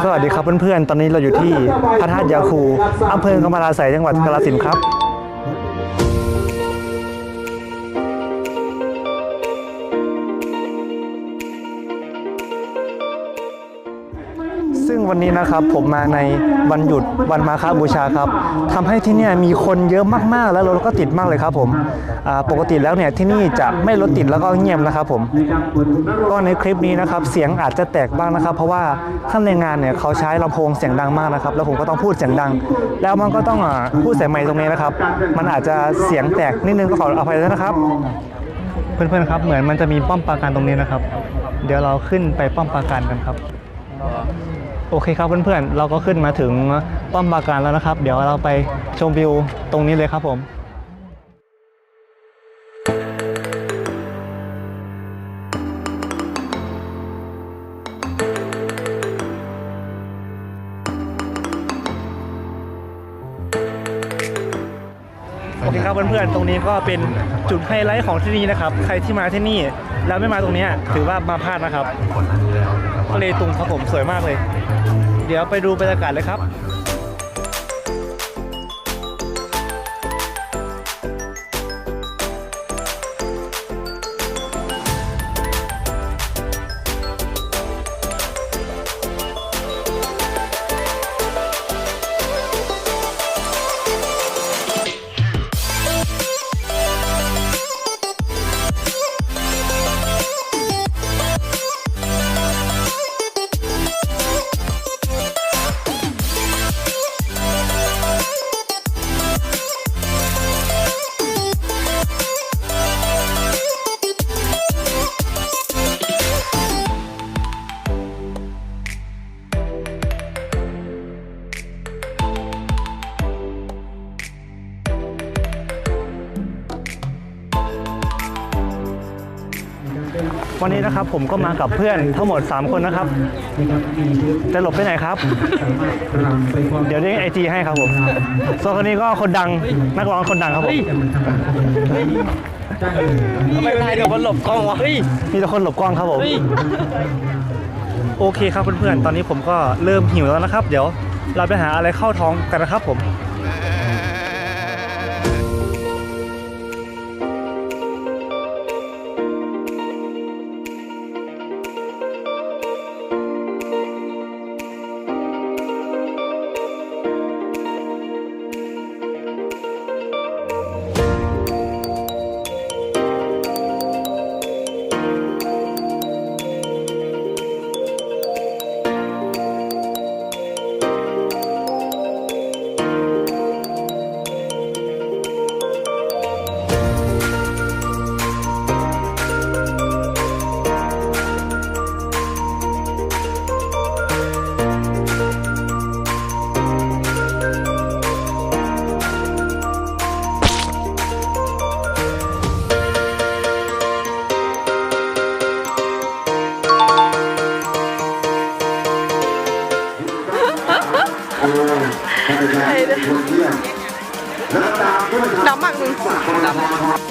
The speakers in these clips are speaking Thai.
สวัสดีครับเพื่อนๆ ตอนนี้เราอยู่ที่พระธาตุยาคูอำเภอกำมะลาไสยจังหวัดกาฬสินธุ์ครับ ซึ่งวันนี้นะครับผมมาในวันหยุดวันมาฆบูชาครับทำให้ที่นี่มีคนเยอะมากๆ แล้วรถก็ติดมากเลยครับผมปกติแล้วเนี่ยที่นี่จะไม่รถติดแล้วก็เงียบนะครับผมก็ในคลิปนี้นะครับเสียงอาจจะแตกบ้างนะครับ เพราะว่าท่านในงานเนี่ยเขาใช้ลำโพงเสียงดังมากนะครับ แล้วผมก็ต้องพูดเสียงดัง แล้วมันก็ต้องพูดใส่ไมค์ตรงนี้นะครับ มันอาจจะเสียงแตกนิดนึงก็ขออภัยด้วยนะครับเพื่อนๆครับเหมือนมันจะมีป้อมปราการตรงนี้นะครับ เดี๋ยวเราขึ้นไปป้อมปราการกันครับ โอเคครับเพื่อนๆ เราก็ขึ้นมาถึงป้อมปราการแล้วนะครับ เดี๋ยวเราไปชมวิวตรงนี้เลยครับผม โอเคครับเพื่อนๆ ตรงนี้ก็เป็นจุดไฮไลท์ของที่นี่นะครับ ใครที่มาที่นี่แล้วไม่มาตรงนี้ถือว่ามาพลาดนะครับทะเลตุงครับผมสวยมากเลย เดี๋ยวไปดูบรรยากาศเลยครับ วันนี้นะครับผมก็มากับเพื่อนทั้งหมด 3 คนนะครับ จะหลบไปไหนครับ เดี๋ยวเรียกไอจีให้ครับผมส่วนคนนี้ก็คนดังนักร้องคนดังครับผมทำไมนายเดี๋ยวมันหลบกล้องวะเฮ้ยมีแต่คนหลบกล้องครับผมโอเคครับเพื่อนๆ ตอนนี้ผมก็เริ่มหิวแล้วนะครับ เดี๋ยวเราไปหาอะไรเข้าท้องกันนะครับผม น้ำหมักมึง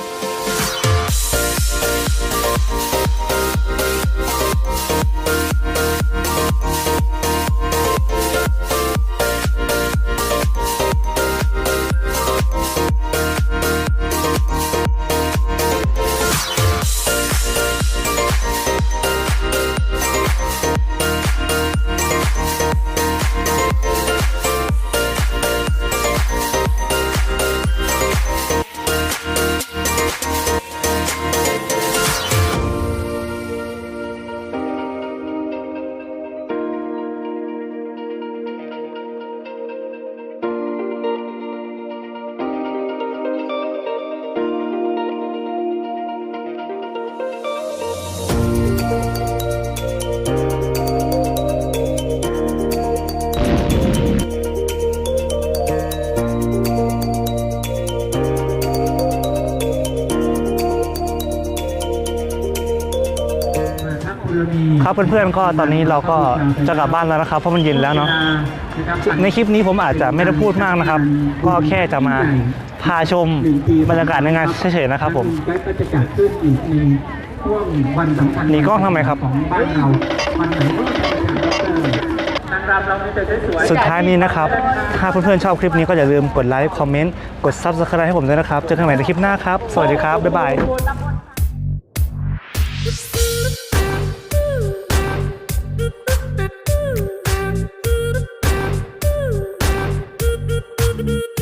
ครับเพื่อนๆก็ตอนนี้เราก็จะกลับบ้านแล้วนะครับ เพราะมันเย็นแล้วเนาะในคลิปนี้ผมอาจจะไม่ได้พูดมากนะครับ ก็แค่จะมาพาชมบรรยากาศในงานเฉยๆนะครับ ผมนี่กล้องทำไมครับสุดท้ายนี้นะครับ ถ้าเพื่อนๆชอบคลิปนี้ก็อย่าลืมกดไลค์ คอมเมนต์ กด Subscribe ให้ผมด้วยนะครับ เจอกันใหม่ในคลิปหน้าครับ สวัสดีครับ บ๊ายบาย Mm-hmm.